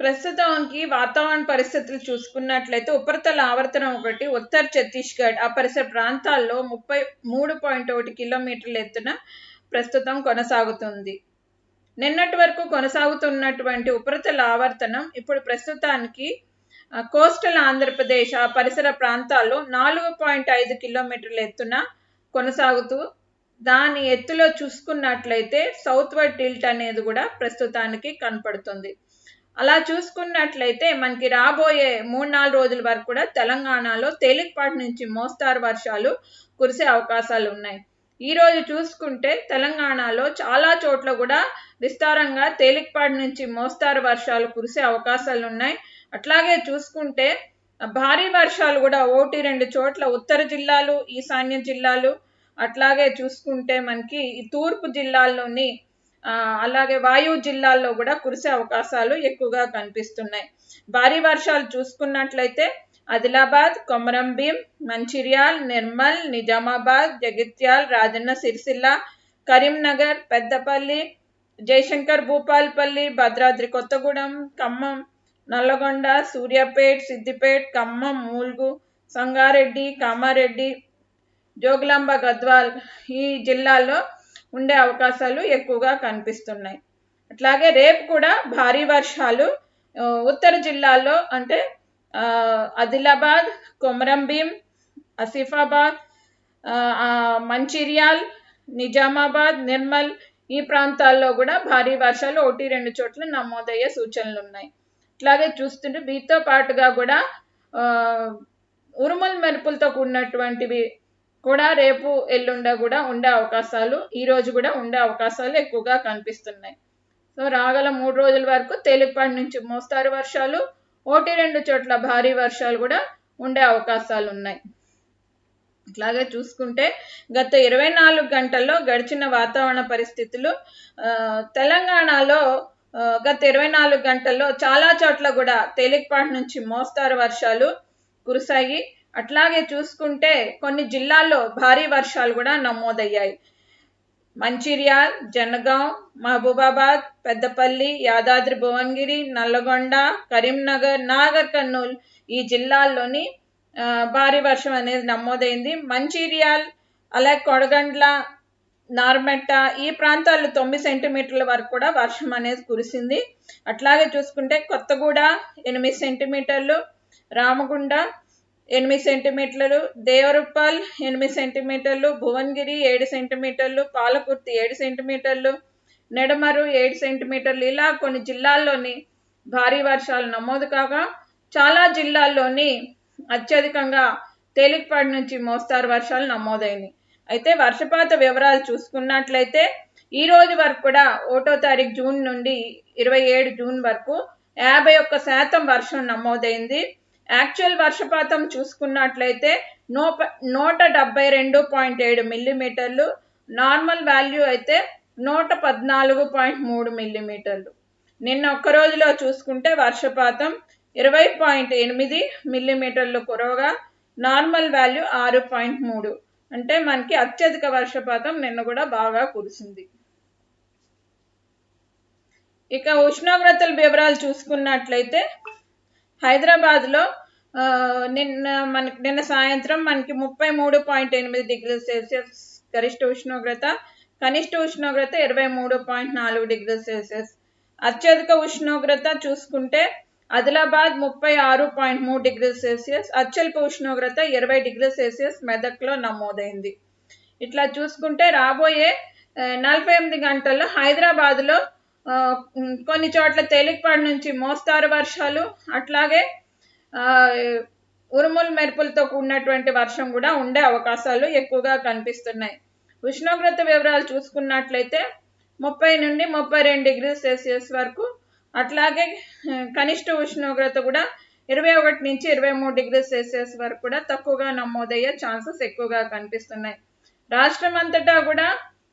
ప్రస్తుతానికి వాతావరణ పరిస్థితులు చూసుకున్నట్లయితే ఉపరితల ఆవర్తనం ఒకటి ఉత్తర ఛత్తీస్గఢ్ ఆ పరిసర ప్రాంతాల్లో ముప్పై మూడు పాయింట్ ఒకటి కిలోమీటర్ల ఎత్తున ప్రస్తుతం కొనసాగుతుంది. నిన్నటి వరకు కొనసాగుతున్నటువంటి ఉపరితల ఆవర్తనం ఇప్పుడు ప్రస్తుతానికి కోస్టల్ ఆంధ్రప్రదేశ్ ఆ పరిసర ప్రాంతాల్లో నాలుగు పాయింట్ ఐదు కిలోమీటర్ల ఎత్తున కొనసాగుతూ దాని ఎత్తులో చూసుకున్నట్లయితే సౌత్ వర్డ్ టిల్ట్ అనేది కూడా ప్రస్తుతానికి కనపడుతుంది. అలా చూసుకున్నట్లయితే మనకి రాబోయే మూడు నాలుగు రోజుల వరకు కూడా తెలంగాణలో తేలికపాటి నుంచి మోస్తారు వర్షాలు కురిసే అవకాశాలు ఉన్నాయి. ఈరోజు చూసుకుంటే తెలంగాణలో చాలా చోట్ల కూడా విస్తారంగా తేలికపాటి నుంచి మోస్తారు వర్షాలు కురిసే అవకాశాలు ఉన్నాయి. అట్లాగే చూసుకుంటే భారీ వర్షాలు కూడా ఒకటి రెండు చోట్ల ఉత్తర జిల్లాలు ఈశాన్య జిల్లాలు అట్లాగే చూసుకుంటే మనకి ఈ తూర్పు జిల్లాల్లోని అలాగే వాయువు జిల్లాల్లో కూడా కురిసే అవకాశాలు ఎక్కువగా కనిపిస్తున్నాయి. భారీ వర్షాలు చూసుకున్నట్లయితే ఆదిలాబాద్ కొమరంభీం మంచిర్యాల్ నిర్మల్ నిజామాబాద్ జగిత్యాల్ రాజన్న సిరిసిల్ల కరీంనగర్ పెద్దపల్లి జయశంకర్ భూపాల్పల్లి భద్రాద్రి కొత్తగూడెం ఖమ్మం నల్లగొండ సూర్యాపేట్ సిద్దిపేట్ ఖమ్మం మూల్గు సంగారెడ్డి కామారెడ్డి జోగులాంబ గద్వాల్ ఈ జిల్లాల్లో ఉండే అవకాశాలు ఎక్కువగా కనిపిస్తున్నాయి. అట్లాగే రేపు కూడా భారీ వర్షాలు ఉత్తర జిల్లాల్లో అంటే ఆదిలాబాద్ కొమరంభీం ఆసిఫాబాద్ మంచిర్యాల్ నిజామాబాద్ నిర్మల్ ఈ ప్రాంతాల్లో కూడా భారీ వర్షాలు ఒకటి రెండు చోట్ల నమోదయ్యే సూచనలు ఉన్నాయి. అట్లాగే చూస్తుంటే వీటితో పాటుగా కూడా ఉరుముల మెరుపులతో కూడినటువంటివి కూడా రేపు ఎల్లుండ కూడా ఉండే అవకాశాలు ఈ రోజు కూడా ఉండే అవకాశాలు ఎక్కువగా కనిపిస్తున్నాయి. సో రాగల మూడు రోజుల వరకు తేలికపాటి నుంచి మోస్తారు వర్షాలు ఒకటి రెండు చోట్ల భారీ వర్షాలు కూడా ఉండే అవకాశాలు ఉన్నాయి. ఇట్లాగే చూసుకుంటే గత ఇరవై నాలుగు గంటల్లో గడిచిన వాతావరణ పరిస్థితులు ఆ, తెలంగాణలో గత ఇరవై నాలుగు గంటల్లో చాలా చోట్ల కూడా తేలికపాటి నుంచి మోస్తారు వర్షాలు కురిసాయి అట్లాగే చూసుకుంటే కొన్ని జిల్లాల్లో భారీ వర్షాలు కూడా నమోదయ్యాయి. మంచిర్యాల్ జనగాం మహబూబాబాద్ పెద్దపల్లి యాదాద్రి భువనగిరి నల్లగొండ కరీంనగర్ నాగర్ కర్నూల్ ఈ జిల్లాల్లోని భారీ వర్షం అనేది నమోదైంది. మంచిర్యాల్ అలాగే కొడగండ్ల నార్మెట్ట ఈ ప్రాంతాల్లో తొమ్మిది సెంటీమీటర్ల వరకు కూడా వర్షం అనేది కురిసింది. అట్లాగే చూసుకుంటే కొత్తగూడ ఎనిమిది సెంటీమీటర్లు రామగుండ ఎనిమిది సెంటీమీటర్లు దేవరుప్పల్ ఎనిమిది సెంటీమీటర్లు భువనగిరి ఏడు సెంటీమీటర్లు పాలకుర్తి ఏడు సెంటీమీటర్లు నెడమరు ఏడు సెంటీమీటర్లు. ఇలా కొన్ని జిల్లాల్లోని భారీ వర్షాలు నమోదు కాగా చాలా జిల్లాల్లోని అత్యధికంగా తేలికపాటి నుంచి మోస్తారు వర్షాలు నమోదైనవి అయితే వర్షపాత వివరాలు చూసుకున్నట్లయితే ఈ రోజు వరకు కూడా ఒకటో తారీఖు జూన్ నుండి ఇరవై ఏడు జూన్ వరకు యాభై ఒక్క శాతం వర్షం నమోదైంది. యాక్చువల్ వర్షపాతం చూసుకున్నట్లయితే నో నూట డెబ్బై రెండు పాయింట్ ఏడు మిల్లీమీటర్లు నార్మల్ వాల్యూ అయితే నూట పద్నాలుగు పాయింట్ మూడు మిల్లీమీటర్లు. నిన్న ఒక్క రోజులో చూసుకుంటే వర్షపాతం ఇరవై పాయింట్ ఎనిమిది మిల్లీమీటర్లు కురవగా నార్మల్ వాల్యూ ఆరు పాయింట్ మూడు. అంటే మనకి అత్యధిక వర్షపాతం నిన్న కూడా బాగా కురిసింది. ఇక ఉష్ణోగ్రతల వివరాలు చూసుకున్నట్లయితే హైదరాబాద్లో ఆ, నిన్న మనకి నిన్న సాయంత్రం మనకి ముప్పై మూడు పాయింట్ ఎనిమిది డిగ్రీల సెల్సియస్ గరిష్ట ఉష్ణోగ్రత కనిష్ట ఉష్ణోగ్రత ఇరవై మూడు పాయింట్ నాలుగు డిగ్రీల సెల్సియస్. అత్యధిక ఉష్ణోగ్రత చూసుకుంటే ఆదిలాబాద్ ముప్పై ఆరు పాయింట్ మూడు డిగ్రీల సెల్సియస్ అత్యల్ప ఉష్ణోగ్రత ఇరవై డిగ్రీల సెల్సియస్ మెదక్లో నమోదైంది. ఇట్లా చూసుకుంటే రాబోయే నలభై ఎనిమిది గంటల్లో హైదరాబాద్లో కొన్ని చోట్ల తేలికపాటి నుంచి మోస్తారు వర్షాలు. అట్లాగే ఉరుములు మెరుపులతో కూడినటువంటి వర్షం కూడా ఉండే అవకాశాలు ఎక్కువగా కనిపిస్తున్నాయి. ఉష్ణోగ్రత వివరాలు చూసుకున్నట్లయితే ముప్పై నుండి ముప్పై రెండు డిగ్రీ సెల్సియస్ వరకు అట్లాగే కనిష్ట ఉష్ణోగ్రత కూడా ఇరవై ఒకటి నుంచి ఇరవై మూడు డిగ్రీ సెల్సియస్ వరకు కూడా తక్కువగా నమోదయ్యే ఛాన్సెస్ ఎక్కువగా కనిపిస్తున్నాయి. రాష్ట్రం అంతటా కూడా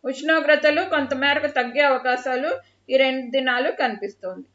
ఉష్ణోగ్రతలు కొంతమేరకు తగ్గే అవకాశాలు ఈ రెండు దినాలు కనిపిస్తోంది.